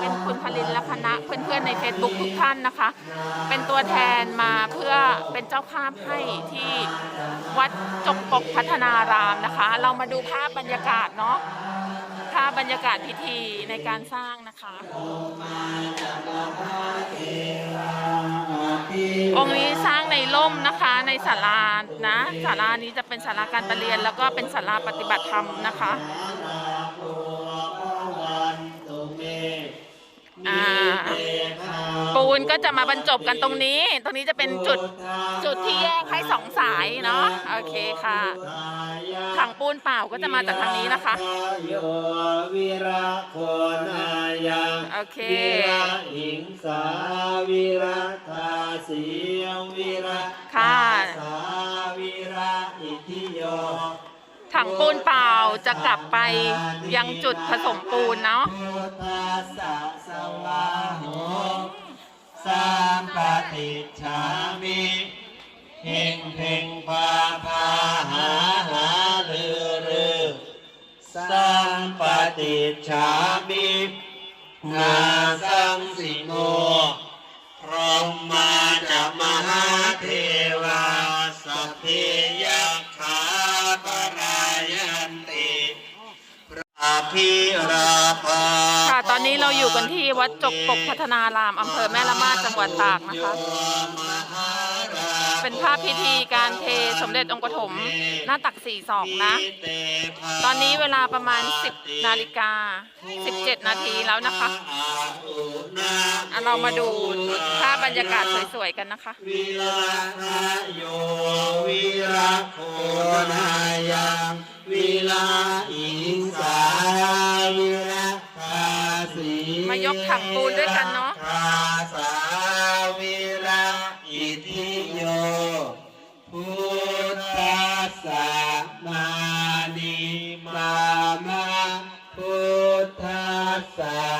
เป็นคุณพลินและคณะเพื่อนๆใน Facebook ทุกท่านนะคะ เป็นตัวแทนมาเพื่อเป็นเจ้าภาพให้ที่วัดจกปกพัฒนารามนะคะ เรามาดูภาพบรรยากาศเนาะภาพบรรยากาศพิธีในการสร้างนะคะ องค์นี้สร้างในร่มนะคะในศาลานะศาลานี้จะเป็นศาลาการประเรียน แล้วก็เป็นศาลาปฏิบัติธรรมนะคะ อ่า ปูนก็จะมาบรรจบกันตรงนี้ ตรงนี้จะเป็นจุดจุดที่แยกให้สองสายเนาะโอเคค่ะถังปูนเปล่าก็จะมาจากทางนี้นะคะโยวิระโคนายาโอเควิระหิงสาวิระทาสีวิระค่ะสาวิระอิทิโยถังปูนเปล่าจะกลับไปยังจุดผสมปูนเนาะ พุทธัสสะโหสัมปติชามิเพ่งเพ่งพาพาหาหาลือลือสัมปติชามินาสังสิโนพรหมา พิราภาค่ะ ตอนนี้เราอยู่กันที่วัดจกปกพัฒนารามอำเภอแม่ละมาดจังหวัดตากนะคะ เป็นภาพพิธีการเทสมเด็จองค์ปฐมหน้าตักสี่ศอกนะ ตอนนี้เวลาประมาณ 10นาฬิกา17 นาทีแล้วนะคะอะเรามาดูภาพบรรยากาศสวยๆกันนะคะวิลาทโยวิระโคนายาวิลาอิงสาวิระทาสีมายกถังปูนด้วยกันเนอะ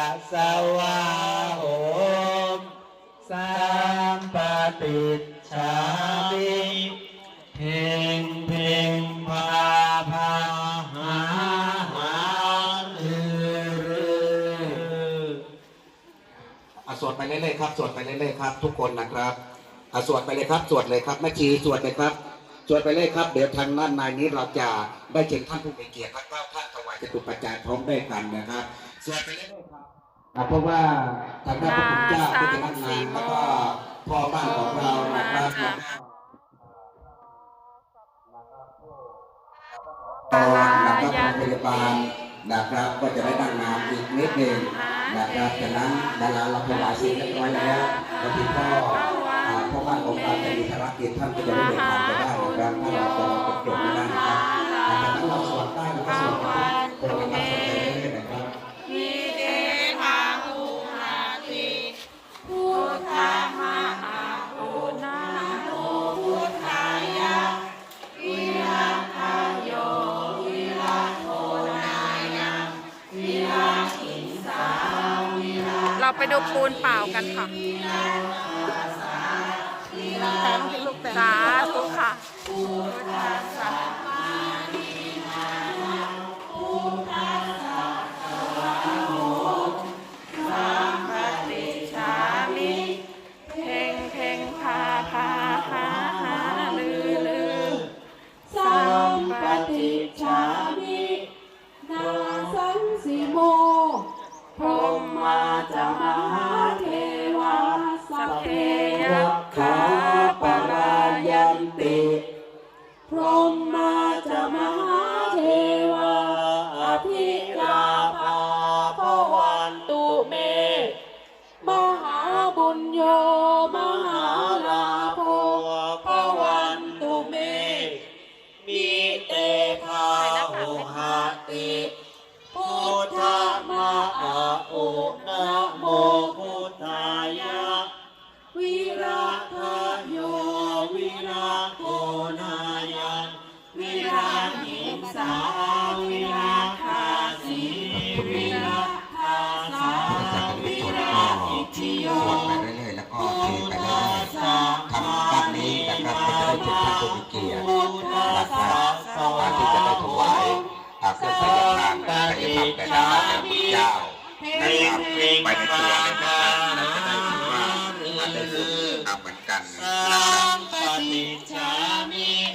สะสวาโหมสัมปติจฉามิเพ่งเพ่งพาพาหาหาลือลืออะสวดไปเรื่อยๆครับ สวดไปเรื่อยๆครับ ทุกคนนะครับอะสวดไปเลยครับ สวดเลยครับแม่ชีสวดเลยครับ สวดไปเลยครับ เดี๋ยวทางด้านในนี้เราจะได้เชิญท่านผู้มีเกียรติทั้งเก้าท่านถวายจตุปัจจัยพร้อมด้วยกันนะครับสวดไปเรื่อยๆครับ เพราะว่าทางด้านพระคุณเจ้าที่จะนั่งนานแล้วก็พ่อบ้านของเรานะครับแล้วก็ตอนนะครับโรงพยาบาลนะครับก็จะได้นั่งนานอีกนิดหนึ่งนะครับจากนั้นดาราเราถวายเสร็จเรียบร้อยแล้วบางทีก็อ่าพ่อบ้านของเราจะมีภารกิจท่านก็จะได้เดินทางไปได้นะครับถ้าเรา เราไปดูปูนเปล่ากันค่ะสาธุค่ะพุทธัสสะาจะมห กียรตินะครับการที่จะได้ถวายอ่าเครื่องพยาทานกายธรรมแด่พระเจ้าพระเจ้าเพ่นะครับไปในตัวเลยนะครับเราจะได้ถือว่าอาจได้บุญทำเหมือนกันนะครับ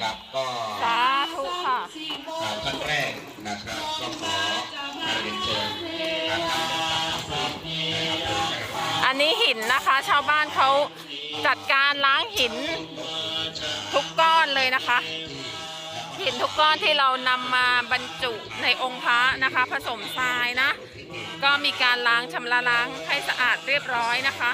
ครับก็สาธุค่ะอ่าท่านแรกนะครับก็ขอเรียนเชิญท่านอันนี้หินนะคะ ชาวบ้านเขาจัดการล้างหิน ทุกก้อนเลยนะคะ หินทุกก้อนที่เรานำมาบรรจุในองค์พระนะคะ ผสมทรายนะ ก็มีการล้างชำระล้างให้สะอาดเรียบร้อยนะคะ